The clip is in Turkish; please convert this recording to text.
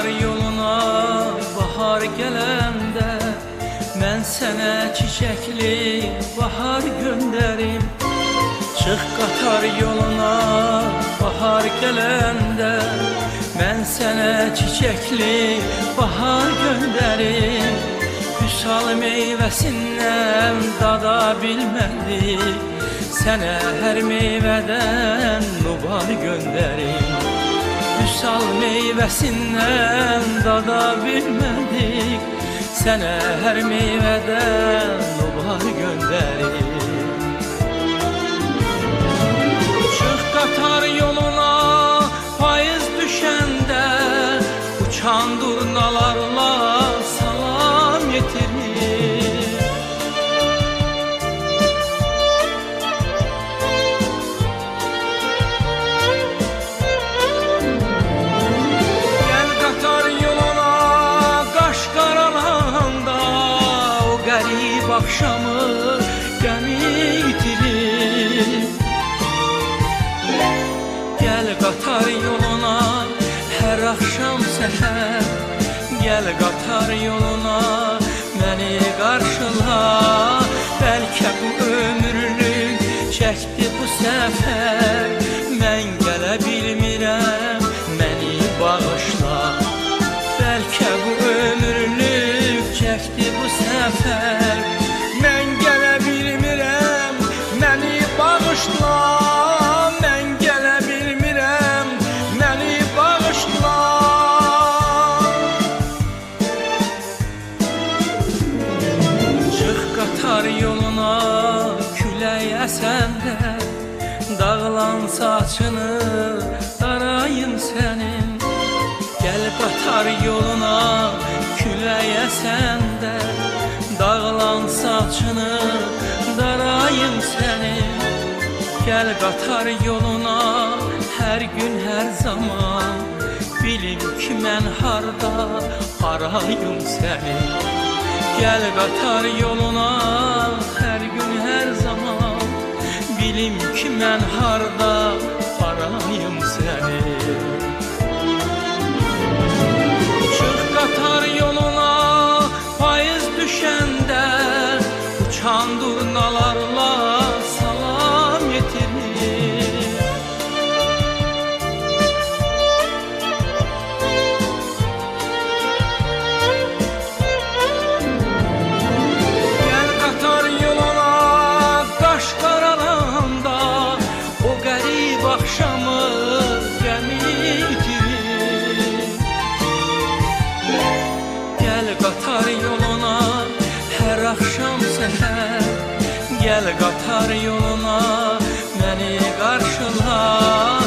Açar yoluna bahar gələndə Mən sənə çiçəkli bahar göndərim Çıx qatar yoluna bahar gələndə Mən sənə çiçəkli bahar göndərim Hüsal meyvəsindən dada bilmədi Sənə hər meyvədən nubar göndərim Vüsal meyvəsindən dada bilmədik Sənə hər meyvədən nubar göndərim Çıx qatar yoluna payız düşəndə Uçan durnalarla qərib axşamı gəmi itirir Gel qatar yoluna hər axşam səhər Gel qatar yoluna məni qarşıla Bəlkə bu ömürlük çəkdi bu səfər Mən gələ bilmirəm, məni bağışla. Bəlkə bu ömürlük çəkdi bu səfər Dağlan saçını darayım sənin Gəl qatar yoluna külək əsəndə Dağlan saçını darayım sənin Gəl qatar yoluna hər gün hər zaman. Bilim ki mən harda arayım səni Gel qatar yoluna hər gün hər zaman Bilim ki mən harda arayım Gel qatar yoluna məni qarşıla